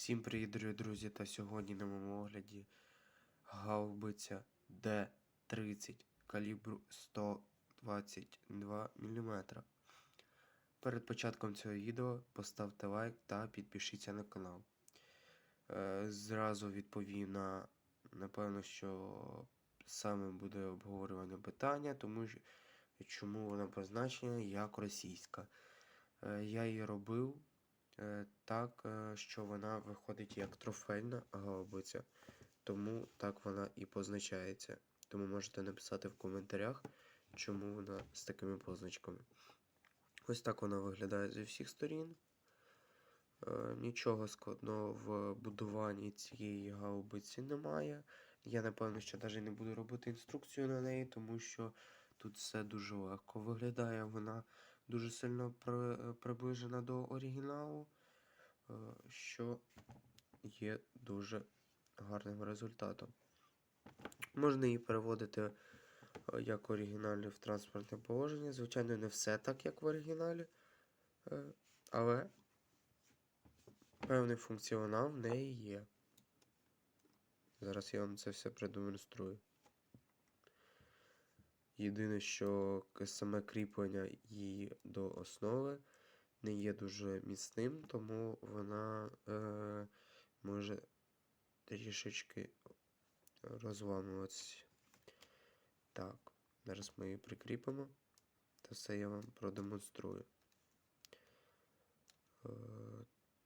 Всім привіт, дорогі друзі! Та сьогодні на моєму огляді гаубиця Д-30 калібру 122 мм. Перед початком цього відео поставте лайк та підпишіться на канал. Е, Зразу відповім на, напевно, що саме буде обговорювання питання, тому що чому вона позначена як російська. Е, Я її робив так, е, що вона виходить як трофейна гаубиця, тому так вона і позначається. Тому можете написати в коментарях, чому вона з такими позначками. Ось так вона виглядає зі всіх сторін. Е, Нічого складного в будуванні цієї гаубиці немає. Я напевно, що навіть не буду робити інструкцію на неї, тому що тут все дуже легко виглядає. Вона дуже сильно приближена до оригіналу, е, що є дуже гарним результатом. Можна її переводити е, як оригіналі в транспортне положення. Звичайно, не все так, як в оригіналі, е, але певний функціонал в неї є. Зараз я вам це все продемонструю. Єдине, що саме кріплення її до основи не є дуже міцним, тому вона е, може трішечки розламуватися. Так, зараз ми її прикріпимо. Та все я вам продемонструю. Е,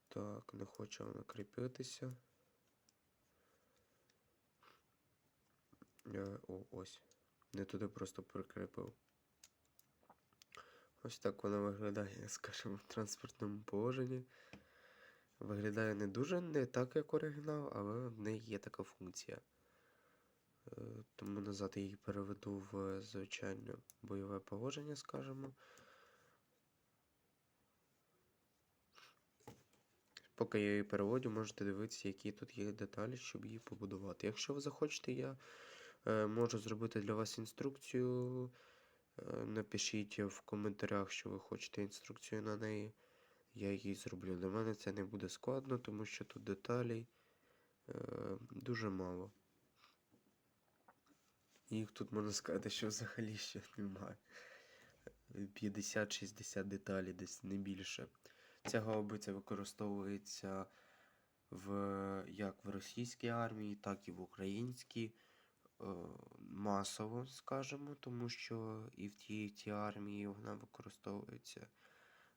так, не хоче вона кріпитися. Е, о, ось. Не туди просто прикріпив. Ось так вона виглядає, скажімо, в транспортному положенні. Виглядає не дуже не так, як оригінал, але в неї є така функція. Е, Тому назад я її переведу в звичайне бойове положення, скажімо. Поки я її переводю, можете дивитися, які тут є деталі, щоб її побудувати. Якщо ви захочете, я можу зробити для вас інструкцію. Е, напишіть в коментарях, що ви хочете інструкцію на неї. Я її зроблю. Для мене це не буде складно, тому що тут деталей е, дуже мало. Їх тут можна сказати, що взагалі ще немає. 50-60 деталей, десь не більше. Ця гаубиця використовується в, як в російській армії, так і в українській. Е, Масово, скажімо, тому що і в тій, тій армії вона використовується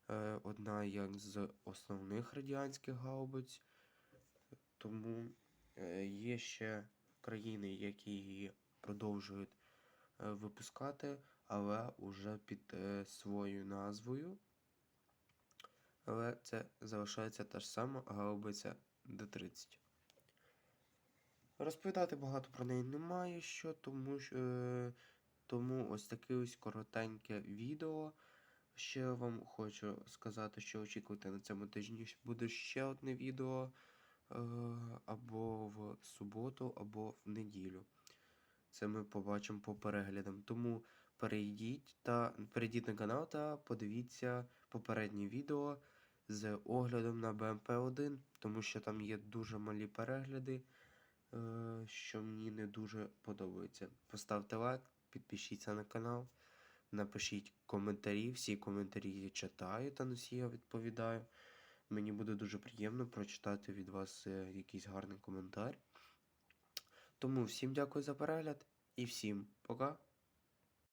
е, одна як з основних радянських гаубиць. Тому е, є ще країни, які її продовжують випускати, але уже під своєю назвою. Але це залишається та ж сама гаубиця Д-30. Розповідати багато про неї немає що, тому, що, е, тому ось таке ось коротеньке відео. Ще вам хочу сказати, що очікуйте на цьому тижні буде ще одне відео е, або в суботу, або в неділю. Це ми побачимо по переглядам. Тому перейдіть та перейдіть на канал та подивіться попереднє відео з оглядом на BMP1, тому що там є дуже малі перегляди, що мені не дуже подобається. Поставте лайк, підпишіться на канал, напишіть коментарі. Всі коментарі я читаю та на всі я відповідаю. Мені буде дуже приємно прочитати від вас е, якийсь гарний коментар. Тому всім дякую за перегляд і всім пока.